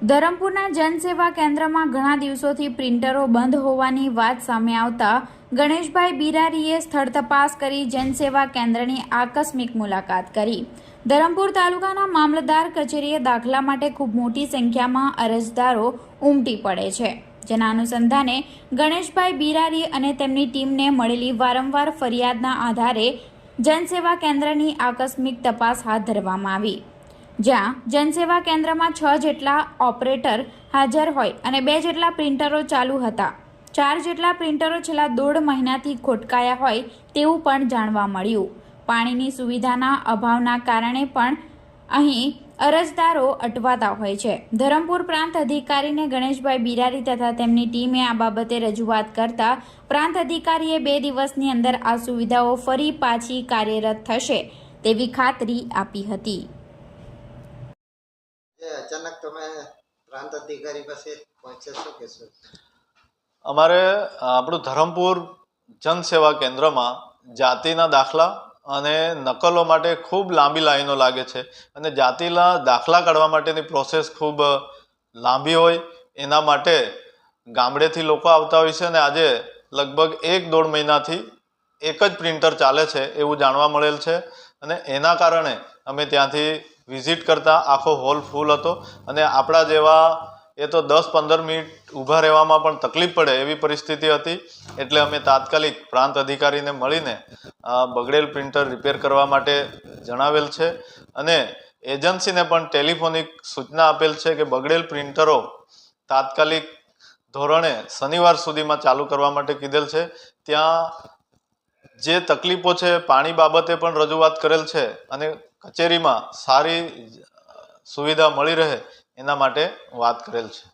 ધરમપુરના જનસેવા કેન્દ્રમાં ઘણા દિવસોથી પ્રિન્ટરો બંધ હોવાની વાત સામે આવતા ગણેશભાઈ બિરારીએ સ્થળ તપાસ કરી જનસેવા કેન્દ્રની આકસ્મિક મુલાકાત કરી. ધરમપુર તાલુકાના મામલતદાર કચેરીએ દાખલા માટે ખૂબ મોટી સંખ્યામાં અરજદારો ઉમટી પડે છે. જેના અનુસંધાને ગણેશભાઈ બિરારી અને તેમની ટીમને મળેલી વારંવાર ફરિયાદના આધારે જનસેવા કેન્દ્રની આકસ્મિક તપાસ હાથ ધરવામાં આવી. જ્યાં જનસેવા કેન્દ્રમાં છ જેટલા ઓપરેટર હાજર હોય અને બે જેટલા પ્રિન્ટરો ચાલુ હતા. ચાર જેટલા પ્રિન્ટરો છેલ્લા દોઢ મહિનાથી ખોટકાયા હોય તેવું પણ જાણવા મળ્યું. પાણીની સુવિધાના અભાવના કારણે પણ અહીં અરજદારો અટવાતા હોય છે. ધરમપુર પ્રાંત અધિકારીને ગણેશભાઈ બિરારી તથા તેમની ટીમે આ બાબતે રજૂઆત કરતા પ્રાંત અધિકારીએ બે દિવસની અંદર આ સુવિધાઓ ફરી પાછી કાર્યરત થશે તેવી ખાતરી આપી હતી. અચાનક તમે પ્રાંત અધિકારી પાસે પહોંચ્યા શું કહેશો? અમારે આપણું ધરમપુર જનસેવા કેન્દ્રમાં જાતિના દાખલા અને નકલો માટે ખૂબ લાંબી લાઈનો લાગે છે અને જાતિના દાખલા કાઢવા માટેની પ્રોસેસ ખૂબ લાંબી હોય. એના માટે ગામડેથી લોકો આવતા હોય છે અને આજે લગભગ એક દોઢ મહિનાથી એક જ પ્રિન્ટર ચાલે છે એવું જાણવા મળેલ છે અને એના કારણે અમે ત્યાંથી વિઝિટ કરતાં આખો હોલ ફૂલ હતો અને આપણા જેવા એ તો દસ પંદર મિનિટ ઊભા રહેવામાં પણ તકલીફ પડે એવી પરિસ્થિતિ હતી. એટલે અમે તાત્કાલિક પ્રાંત અધિકારીને મળીને બગડેલ પ્રિન્ટર રિપેર કરવા માટે જણાવેલ છે અને એજન્સીને પણ ટેલિફોનિક સૂચના આપેલ છે કે બગડેલ પ્રિન્ટરો તાત્કાલિક ધોરણે શનિવાર સુધીમાં ચાલુ કરવા માટે કીધેલ છે. ત્યાં જે તકલીફો છે, પાણી બાબતે પણ રજૂઆત કરેલ છે અને કચેરીમાં સારી સુવિધા મળી રહે એના માટે વાત કરેલ છે.